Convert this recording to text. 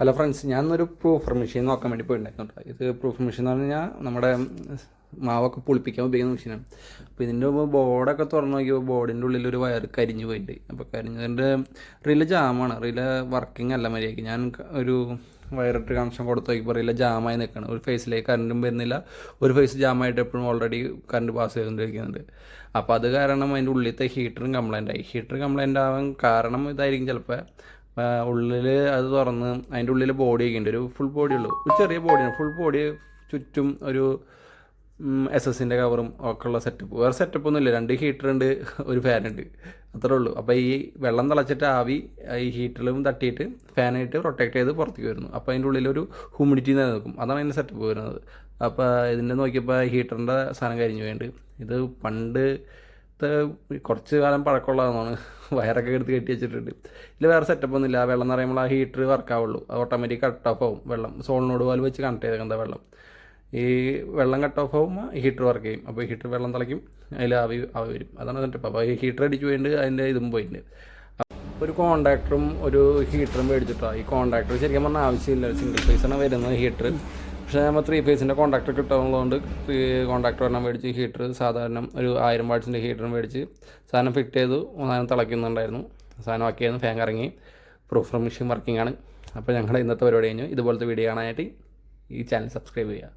Hello friends ഞാനൊരു പ്രൂഫർ machine നോക്കാൻ വേണ്ടി പോയിട്ടുണ്ടായിരുന്നു ഇത് പ്രൂഫർ മെഷീൻ എന്ന് പറഞ്ഞാൽ നമ്മുടെ മാവൊക്കെ പുളിപ്പിക്കാൻ ഉപയോഗിക്കുന്ന മെഷീനാണ് അപ്പോൾ ഇതിന്റെ ബോർഡൊക്കെ തുറന്നു നോക്കിയപ്പോൾ ബോർഡിന്റെ ഉള്ളിൽ ഒരു വയർ കരിഞ്ഞു പോയിട്ടുണ്ട്. അപ്പോൾ കരിഞ്ഞതിന്റെ റീൽ ജാമാണ് റീൽ വർക്കിംഗ് അല്ല മര്യാദയ്ക്ക്. ഞാൻ ഒരു വയറിട്ട് കണക്ഷൻ കൊടുത്ത് നോക്കിയപ്പോൾ റീൽ ജാമായി നിൽക്കണം ഒരു ഫേസിലേക്ക് കറണ്ടും വരുന്നില്ല. ഒരു ഫേസ് ജാമായിട്ട് എപ്പോഴും ഓൾറെഡി കറണ്ട് പാസ് ചെയ്തുകൊണ്ടിരിക്കുന്നുണ്ട് അപ്പോൾ അത് കാരണം അതിന്റെ ഉള്ളിലത്തെ ഹീറ്ററും കംപ്ലൈന്റ് ആയി. ഹീറ്റർ കംപ്ലൈന്റ് ആവാൻ കാരണം ഇതായിരിക്കും ചിലപ്പോൾ ഉള്ളിൽ അത് തുറന്ന് അതിന്റെ ഉള്ളിൽ ബോഡിയൊക്കെ ഉണ്ട്. ഒരു ഫുൾ ബോഡി ഉള്ളൂ. ഒരു ചെറിയ ബോഡിയാണ് ഫുൾ ബോഡി ചുറ്റും ഒരു എസ് എസിന്റെ കവറും ഒക്കെ ഉള്ള സെറ്റപ്പ് വേറെ സെറ്റപ്പ് ഒന്നുമില്ല രണ്ട് ഹീറ്റർ ഉണ്ട് ഒരു ഫാൻ ഉണ്ട്. അത്രേ ഉള്ളൂ. അപ്പോൾ ഈ വെള്ളം തിളച്ചിട്ട് ആവി ഈ ഹീറ്ററിലും തട്ടിയിട്ട് ഫാനായിട്ട് പ്രൊട്ടക്റ്റ് ചെയ്ത് പുറത്തേക്ക് വരുന്നു. അപ്പോൾ അതിന്റെ ഉള്ളിലൊരു ഹ്യൂമിഡിറ്റി നിലനിൽക്കും. അതാണ് അതിന്റെ സെറ്റപ്പ് വരുന്നത്. അപ്പോൾ ഇതിന്റെ നോക്കിയപ്പോൾ ഹീറ്ററിന്റെ സാധനം കരിഞ്ഞു വേണ്ടി ഇത് പണ്ട് കുറച്ച് കാലം പഴക്കമുള്ളതാണ്. വയറൊക്കെ എടുത്ത് കെട്ടി വെച്ചിട്ടുണ്ട്. ഇതിൽ വേറെ സെറ്റപ്പ് ഒന്നുമില്ല. വെള്ളം എന്ന് പറയുമ്പോൾ ആ ഹീറ്റർ വർക്കാവുള്ളൂ അത് ഓട്ടോമാറ്റിക് കട്ട് ഓഫ് ആവും. വെള്ളം സോളിനോട് പോലെ വെച്ച് കണക്ട് ചെയ്തേക്കുന്ന വെള്ളം. ഈ വെള്ളം കട്ട് ഓഫ് ആകുമ്പോൾ ഹീറ്റർ വർക്ക് ചെയ്യും. അപ്പോൾ ഹീറ്റർ വെള്ളം തിളയ്ക്കും. അതിൽ ആവി ആവി വരും. അതാണ് സെറ്റപ്പ് അപ്പോൾ ഈ ഹീറ്റർ അടിച്ച് പോയിട്ടുണ്ട്. അതിന്റെ ഇതും പോയിട്ടുണ്ട്. ഒരു കോണ്ടാക്ടറും ഒരു ഹീറ്ററും മേടിച്ചിട്ടാണ് ഈ കോണ്ടാക്ടർ ശരിക്കും പറഞ്ഞാൽ ആവശ്യമില്ല. സിംഗിൾ ഫേസാണ് വരുന്നത് ഹീറ്റർ പക്ഷേ നമ്മൾ ത്രീ ഫേസിന്റെ കോണ്ടാക്ടർ കിട്ടുന്നതുകൊണ്ട് കോണ്ടാക്ടർ ഒരെണ്ണം മേടിച്ച് ഹീറ്റർ സാധാരണ ഒരു ആയിരം വാട്ട്സിന്റെ ഹീറ്റർ മേടിച്ച് സാധനം ഫിറ്റ് ചെയ്തു സാധനം തിളയ്ക്കുന്നുണ്ടായിരുന്നു. സാധനം ആക്കിയായിരുന്നു ഫാൻ കറങ്ങി. പ്രൂഫർ മെഷീൻ വർക്കിംഗ് ആണ്. അപ്പോൾ ഞങ്ങളുടെ ഇന്നത്തെ പരിപാടി കഴിഞ്ഞു. ഇതുപോലത്തെ വീഡിയോ കാണാനായിട്ട് ഈ ചാനൽ സബ്സ്ക്രൈബ് ചെയ്യുക.